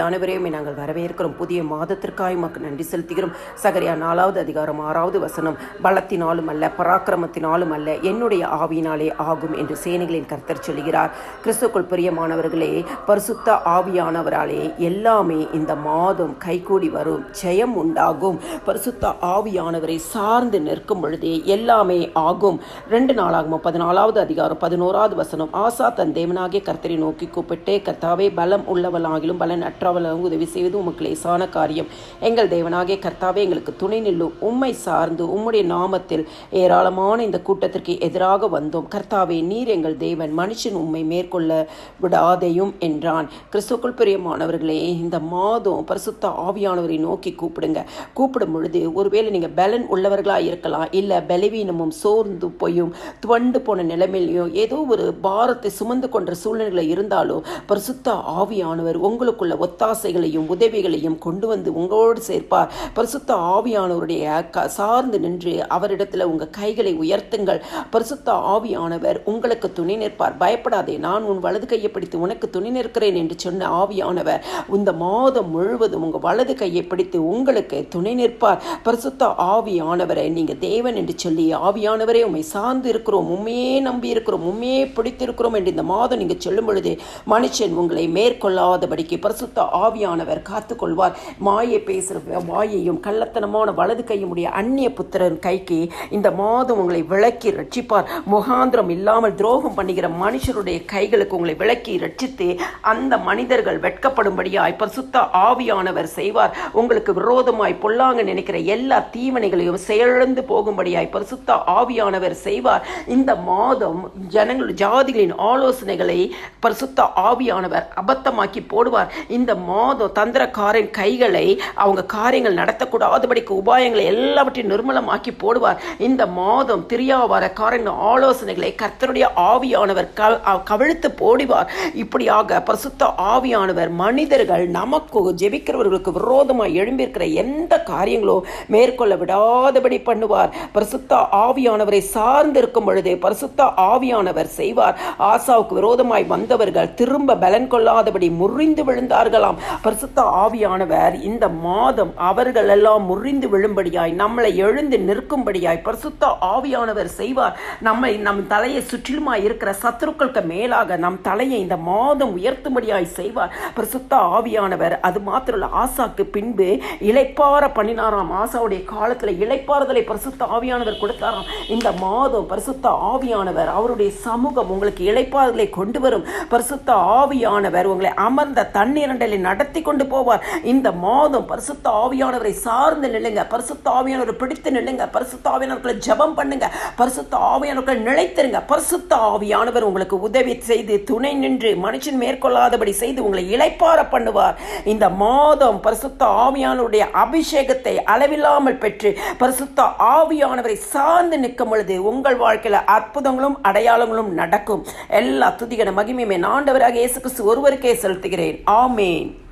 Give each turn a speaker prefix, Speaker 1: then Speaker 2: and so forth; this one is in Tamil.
Speaker 1: யானவரையுமே நாங்கள் வரவேற்கிறோம். புதிய மாதத்திற்காய் மக்கள் நன்றி செலுத்துகிறோம். சகரியா நாலாவது அதிகாரம் ஆறாவது வசனம். பலத்தினாலும் அல்ல பராக்கிரமத்தினாலும் அல்ல என்னுடைய ஆவியினாலே ஆகும் என்று சேனைகளின் கர்த்தர் சொல்கிறார் கிறிஸ்துக்குள் பிரியமானவர்களே பரிசுத்த ஆவியானவராலே எல்லாமே இந்த மாதம் கைகூடி வரும். ஜெயம் உண்டாகும். பரிசுத்த ஆவியானவரை சார்ந்து நிற்கும் பொழுதே எல்லாமே ஆகும். ரெண்டு நாளாகும் பதினாலாவது அதிகாரம் பதினோராவது வசனம். ஆசா தன் தேவனாகிய கர்த்தரை நோக்கி கூப்பிட்டே கர்த்தாவே பலம் உள்ளவளாகிலும் பலன் மற்றவர்களும் உதவி செய்வது உமக்கு லேசான காரியம். எங்கள் தேவனாகிய கர்த்தாவே எங்களுக்கு துணை நில்லும். உம்மை சார்ந்து உம்முடைய நாமத்தில் ஏராளமான இந்த கூட்டத்திற்கு எதிராக வந்தோம். கர்த்தாவே நீர் எங்கள் தேவன். மனுஷன் உண்மை மேற்கொள்ள விடாதையும் என்றான். கிறிஸ்துக்குள் பிரியமானவர்களே இந்த மாதம் பரிசுத்த ஆவியானவரை நோக்கி கூப்பிடுங்க. கூப்பிடும் பொழுது ஒருவேளை நீங்கள் பலன் உள்ளவர்களாக இருக்கலாம் இல்லை பலவீனமும் சோர்ந்து போயும் துவண்டு போன நிலைமையிலையும் ஏதோ ஒரு பாரத்தை சுமந்து கொண்ட சூழ்நிலையில் இருந்தாலும் பரிசுத்த ஆவியானவர் உங்களுக்குள்ள ஒத்தாசைகளையும் உதவிகளையும் கொண்டு வந்து உங்களோடு சேர்ப்பார். பரிசுத்த ஆவியானவருடைய க சார்ந்து நின்று அவரிடத்தில் உங்கள் கைகளை உயர்த்துங்கள். பரிசுத்த ஆவியானவர் உங்களுக்கு துணை நிற்பார். பயப்படாதே நான் உன் வலது கையை பிடித்து உனக்கு துணை நிற்கிறேன் என்று சொன்ன ஆவியானவர் இந்த மாதம் முழுவதும் உங்கள் வலது கையை பிடித்து உங்களுக்கு துணை நிற்பார். பரிசுத்த ஆவியானவரை நீங்கள் தேவன் என்று சொல்லி ஆவியானவரே உண்மை சார்ந்து இருக்கிறோம் உண்மையே நம்பி இருக்கிறோம் உண்மையே பிடித்திருக்கிறோம் என்று இந்த மாதம் நீங்கள் சொல்லும் பொழுது மனுஷன் உங்களை மேற்கொள்ளாதபடிக்கு பரிசுத்த ஆவியானவர் காத்துக்கொள்வார். மாயை பேசுகிற வாயையும் கள்ளத்தனமான வலது கையுடைய அந்நிய புத்திரன் கைக்கு இந்த மாதம் உங்களை விளக்கி ரட்சிப்பார். முகாந்திரம் இல்லாமல் துரோகம் பண்ணுகிற மனுஷருடைய கைகளுக்கு உங்களை விளக்கி ரட்சித்து அந்த மனிதர்கள் வெட்கப்படும்படியாய் பரிசுத்த ஆவியானவர் செய்வார். உங்களுக்கு விரோதமாய் பொல்லாங்க நினைக்கிற எல்லா தீவனைகளையும் செயலிழந்து போகும்படியாய் பரிசுத்த ஆவியானவர் செய்வார். இந்த மாதம் ஜனங்கள் ஜாதிகளின் ஆலோசனைகளை பரிசுத்த ஆவியானவர் அபத்தமாக்கி போடுவார். இந்த இந்த மாதம் தந்திரக்காரன் கைகளை அவங்க காரியங்கள் நடத்தக்கூடாதபடிக்கு உபாயங்களை எல்லாவற்றையும் நிர்மலமாக்கி போடுவார். இந்த மாதம் திரியாவார காரங்க ஆலோசனைகளை கர்த்தருடைய ஆவியானவர் கவிழ்த்து போடுவார். இப்படியாக பிரசுத்த ஆவியானவர் மனிதர்கள் நமக்கு ஜெபிக்கிறவர்களுக்கு விரோதமாக எழும்பியிருக்கிற எந்த காரியங்களோ மேற்கொள்ள விடாதபடி பண்ணுவார். பரிசுத்த ஆவியானவரை சார்ந்து இருக்கும் பொழுது பரிசுத்த ஆவியானவர் செய்வார். ஆசாவுக்கு விரோதமாய் வந்தவர்கள் திரும்ப பலன் கொள்ளாதபடி முறிந்து விழுந்தார்கள். விழுந்தார்களாம் பரிசுத்த ஆவியானவர் இந்த மாதம் அவர்கள் எல்லாம் முறிந்து விழும்படியாய் நம்மளை எழுந்து நிற்கும்படியாய் பரிசுத்த ஆவியானவர் செய்வார். நம்மை நம் தலையை சுற்றிலுமாய் இருக்கிற சத்துருக்களுக்கு மேலாக நம் தலையை இந்த மாதம் உயர்த்தும்படியாய் செய்வார். பரிசுத்த ஆவியானவர் அது மாத்திரம் ஆசாக்கு பின்பு இளைப்பார பண்ணினாராம். ஆசாவுடைய காலத்துல இளைப்பாறுதலை பரிசுத்த ஆவியானவர் கொடுத்தாராம். இந்த மாதம் பரிசுத்த ஆவியானவர் அவருடைய சமூகம் உங்களுக்கு இளைப்பாறுதலை கொண்டு வரும். பரிசுத்த ஆவியானவர் உங்களை அமர்ந்த தண்ணீரண்டலை நடத்தி கொண்டு போவார். இந்த மாதம் பரிசுத்த ஆவியானவரை சார்ந்து நில்லுங்க. பரிசுத்த ஆவியானவரை பிடித்து நில்லுங்க. பரிசுத்த ஆவியானவர்களை ஜெபம் பண்ணுங்க. பரிசுத்த ஆவியானவர்களை நிலைத்திருங்க. பரிசுத்த ஆவியானவர் உங்களுக்கு உதவி செய்து துணை நின்று மனுஷன் மேற்கொள்ளாதபடி செய்து உங்களை இழைப்பார பண்ணுவார். இந்த மாதம் பரிசுத்த ஆவியானவருடைய அபிஷேகத்தை அளவில்லாமல் பெற்று பரிசுத்த ஆவியானவரை சார்ந்து நிற்கும் பொழுது உங்கள் வாழ்க்கையில் அற்புதங்களும் அடையாளங்களும் நடக்கும். எல்லா துதிகன மகிமையுமே ஆண்டவராக இயேசு கிறிஸ்து ஒருவருக்கே செலுத்துகிறேன். ஆமே pain